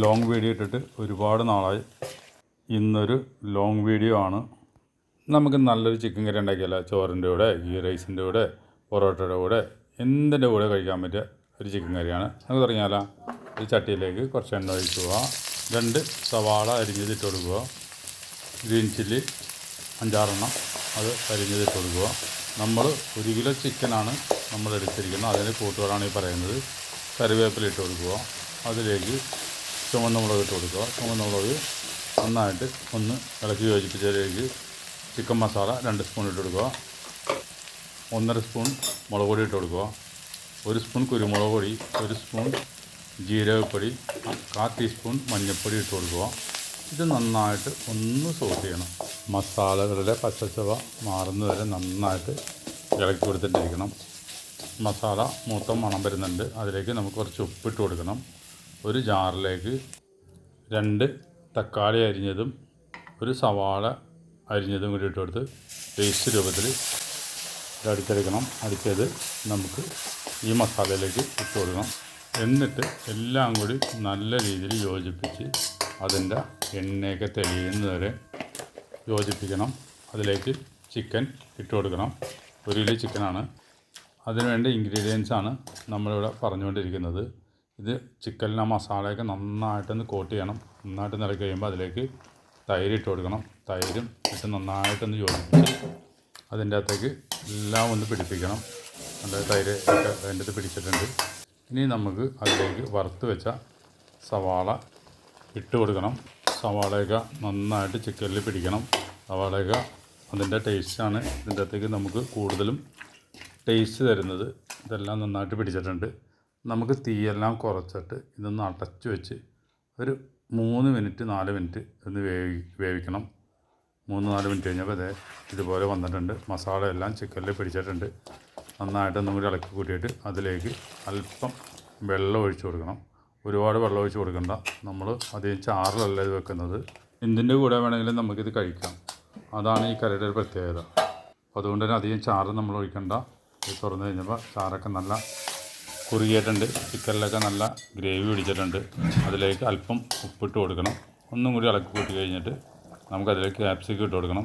Long video ഇട്ടിട്ട് ഒരുപാട് നാളായി. ഇന്നൊരു ലോങ് വീഡിയോ ആണ്. നമുക്ക് നല്ലൊരു ചിക്കൻ കറി ഉണ്ടാക്കിയാലോ? ചോറിന്റെ കൂടെ ഗീ റൈസിന്റെ കൂടെ പൊറോട്ടയുടെ കൂടെ എന്തിന്റെ കൂടെ കഴിക്കാൻ പറ്റിയ ഒരു ചിക്കൻ കറിയാണ് നമുക്ക് തുടങ്ങിയാലോ ഒരു ചട്ടിയിലേക്ക് കുറച്ച് എണ്ണ ഒഴിക്കുക രണ്ട് സവാള അരിഞ്ഞതിട്ട് കൊടുക്കുക. ഗ്രീൻ ചില്ലി അഞ്ചാറെണ്ണം അത് അരിഞ്ഞതിട്ട് കൊടുക്കുക. നമ്മൾ ഒരു കിലോ ചിക്കനാണ് നമ്മൾ എടുത്തിരിക്കുന്നത് അതിന് കൂട്ടുകാരാണ് ഈ പറയുന്നത്. കറിവേപ്പില ഇട്ട് കൊടുക്കുക. അതിലേക്ക് ചുവന്ന മുളക് ഇട്ട് കൊടുക്കുക. ചുവന്ന മുളക് നന്നായിട്ട് ഒന്ന് ഇളക്കി യോജിപ്പിച്ചതിലേക്ക് ചിക്കൻ മസാല രണ്ട് സ്പൂൺ ഇട്ട് കൊടുക്കുക. ഒന്നര സ്പൂൺ മുളക് പൊടി ഇട്ട് കൊടുക്കുക. ഒരു സ്പൂൺ കുരുമുളക് പൊടി ഒരു സ്പൂൺ ജീരകപ്പൊടി കാ ടീസ്പൂൺ മഞ്ഞൾപ്പൊടി ഇട്ട് കൊടുക്കുക. ഇത് നന്നായിട്ട് ഒന്ന് സോട്ട് ചെയ്യണം. മസാലകളുടെ പച്ചച്ചവ മാറുന്നത് വരെ നന്നായിട്ട് ഇളക്കി കൊടുത്തിട്ടിരിക്കണം മസാല മൂത്തം മണം വരുന്നുണ്ട്. അതിലേക്ക് നമുക്ക് കുറച്ച് ഉപ്പിട്ട് കൊടുക്കണം. ഒരു ജാറിലേക്ക് രണ്ട് തക്കാളി അരിഞ്ഞതും ഒരു സവാള അരിഞ്ഞതും കൂടി ഇട്ട് പേസ്റ്റ് രൂപത്തിൽ അടിച്ചെടുക്കണം അടിച്ചത് നമുക്ക് ഈ മസാലയിലേക്ക് ഇട്ട് കൊടുക്കണം. എന്നിട്ട് എല്ലാം കൂടി നല്ല രീതിയിൽ യോജിപ്പിച്ച് അതിന്റെ എണ്ണയൊക്കെ തെളിയുന്നത് വരെ യോജിപ്പിക്കണം. അതിലേക്ക് ചിക്കൻ ഇട്ട് കൊടുക്കണം. ഒരു കിലോ ചിക്കനാണ്. അതിനുവേണ്ട ഇൻഗ്രീഡിയൻസാണ് നമ്മളിവിടെ പറഞ്ഞുകൊണ്ടിരിക്കുന്നത്. ഇത് ചിക്കൻ ആ മസാലയൊക്കെ നന്നായിട്ടൊന്ന് കോട്ട് ചെയ്യണം. നന്നായിട്ട് നിറക്കി കഴിയുമ്പോൾ അതിലേക്ക് തൈര് ഇട്ട് കൊടുക്കണം. തൈരും ഇട്ട് നന്നായിട്ടൊന്ന് യോജിപ്പിച്ച് അതിന്റെ അകത്തേക്ക് എല്ലാം ഒന്ന് പിടിപ്പിക്കണം. നല്ല തൈര് ഒക്കെ അതിന്റെ അത് പിടിച്ചിട്ടുണ്ട്. ഇനി നമുക്ക് അതിലേക്ക് വറുത്ത് വെച്ച സവാള ഇട്ട് കൊടുക്കണം. സവാളയൊക്കെ നന്നായിട്ട് ചിക്കനിൽ പിടിക്കണം. സവാളയൊക്കെ അതിന്റെ ടേസ്റ്റാണ്. ഇതിന്റെ അകത്തേക്ക് നമുക്ക് കൂടുതലും ടേസ്റ്റ് തരുന്നത്. ഇതെല്ലാം നന്നായിട്ട് പിടിച്ചിട്ടുണ്ട്. നമുക്ക് തീയെല്ലാം കുറച്ചിട്ട് ഇതൊന്ന് അടച്ചു വെച്ച് ഒരു മൂന്ന് മിനിറ്റ് നാല് മിനിറ്റ് ഒന്ന് വേവി വേവിക്കണം. മൂന്ന് നാല് മിനിറ്റ് കഴിഞ്ഞപ്പോൾ അതെ ഇതുപോലെ വന്നിട്ടുണ്ട്. മസാല എല്ലാം ചിക്കനിൽ പിടിച്ചിട്ടുണ്ട്. നന്നായിട്ട് നമ്മൾ ഇളക്കി കൂട്ടിയിട്ട് അതിലേക്ക് അല്പം വെള്ളം ഒഴിച്ചു കൊടുക്കണം. ഒരുപാട് വെള്ളം ഒഴിച്ച് കൊടുക്കണ്ട. നമ്മൾ അധികം ചാറിലല്ല ഇത് വെക്കുന്നത്. എന്തിന്റെ കൂടെ വേണമെങ്കിലും നമുക്കിത് കഴിക്കാം. അതാണ് ഈ കറിയുടെ ഒരു പ്രത്യേകത. അതുകൊണ്ട് തന്നെ അധികം ചാറ് നമ്മൾ ഒഴിക്കണ്ട. ഇത് തുറന്നു കഴിഞ്ഞപ്പോൾ ചാറൊക്കെ നല്ല കുറുകിയിട്ടുണ്ട്. ചിക്കനിലൊക്കെ നല്ല ഗ്രേവി പിടിച്ചിട്ടുണ്ട്. അതിലേക്ക് അല്പം ഉപ്പിട്ട് കൊടുക്കണം. ഒന്നും കൂടി ഇളക്കി കൂട്ടി കഴിഞ്ഞിട്ട് നമുക്കതിലേക്ക് ക്യാപ്സിക്കം ഇട്ട് കൊടുക്കണം.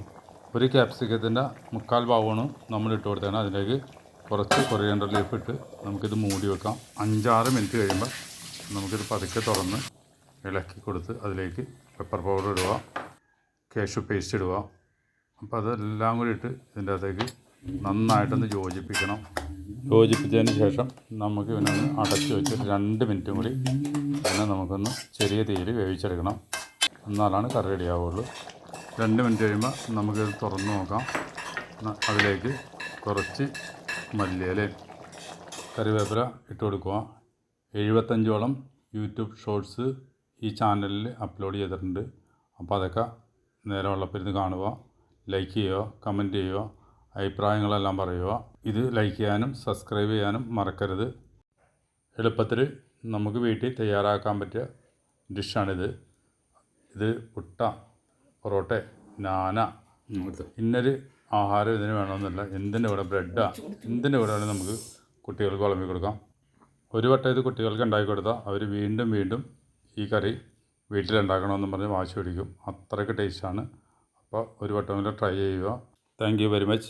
ഒരു ക്യാപ്സിക്കത്തിന്റെ മുക്കാൽ ഭാഗമാണ് നമ്മൾ ഇട്ട് കൊടുത്തതാണ് അതിലേക്ക് കുറച്ച് കൊറിയണ്ടർ ലീഫ് ഇട്ട് നമുക്കിത് മൂടി വെക്കാം. അഞ്ചാറ് മിനിറ്റ് കഴിയുമ്പോൾ നമുക്കിത് പതുക്കെ തുറന്ന് ഇളക്കി കൊടുത്ത് അതിലേക്ക് പെപ്പർ പൗഡർ ഇടുക. കേശു പേസ്റ്റ് ഇടുക. അപ്പോൾ അതെല്ലാം കൂടി ഇട്ട് ഇതിന്റെ അകത്തേക്ക് നന്നായിട്ടൊന്ന് യോജിപ്പിക്കണം. യോജിപ്പിച്ചതിന് ശേഷം നമുക്ക് പിന്നെ ഒന്ന് അടച്ചു വെച്ച് രണ്ട് മിനിറ്റും കൂടി ഇതിനെ നമുക്കൊന്ന് ചെറിയ തീയിൽ വേവിച്ചെടുക്കണം. എന്നാലാണ് കറി റെഡിയാവുള്ളൂ. രണ്ട് മിനിറ്റ് കഴിയുമ്പോൾ നമുക്കിത് തുറന്ന് നോക്കാം. അതിലേക്ക് കുറച്ച് മല്ലിയിലയും കറിവേപ്പില ഇട്ട് കൊടുക്കുക. എഴുപത്തഞ്ചോളം യൂട്യൂബ് ഷോർട്സ് ഈ ചാനലിൽ അപ്ലോഡ് ചെയ്തിട്ടുണ്ട്. അപ്പോൾ അതൊക്കെ നേരെ ഉള്ളപ്പോൾ കാണുക. ലൈക്ക് ചെയ്യുക കമന്റ് ചെയ്യുക. അഭിപ്രായങ്ങളെല്ലാം പറയുക. ഇത് ലൈക്ക് ചെയ്യാനും സബ്സ്ക്രൈബ് ചെയ്യാനും മറക്കരുത്. എളുപ്പത്തിൽ നമുക്ക് വീട്ടിൽ തയ്യാറാക്കാൻ പറ്റിയ ഡിഷാണിത് ഇത് പുട്ട പൊറോട്ട നാന ഇന്നൊരു ആഹാരം ഇതിന് വേണമെന്നില്ല. എന്തിന്റെ കൂടെ ബ്രെഡാ എന്തിന്റെ കൂടെ വേണമെങ്കിൽ നമുക്ക് കുട്ടികൾക്ക് വിളമ്പി കൊടുക്കാം. ഒരു വട്ടം ഇത് കുട്ടികൾക്ക് ഉണ്ടാക്കി കൊടുത്താൽ അവർ വീണ്ടും വീണ്ടും ഈ കറി വീട്ടിലുണ്ടാക്കണമെന്നും പറഞ്ഞ് വാശി പിടിക്കും. അത്രയ്ക്ക് ടേസ്റ്റാണ് അപ്പോൾ ഒരു വട്ടമെങ്കിലും ട്രൈ ചെയ്യുക. Thank you very much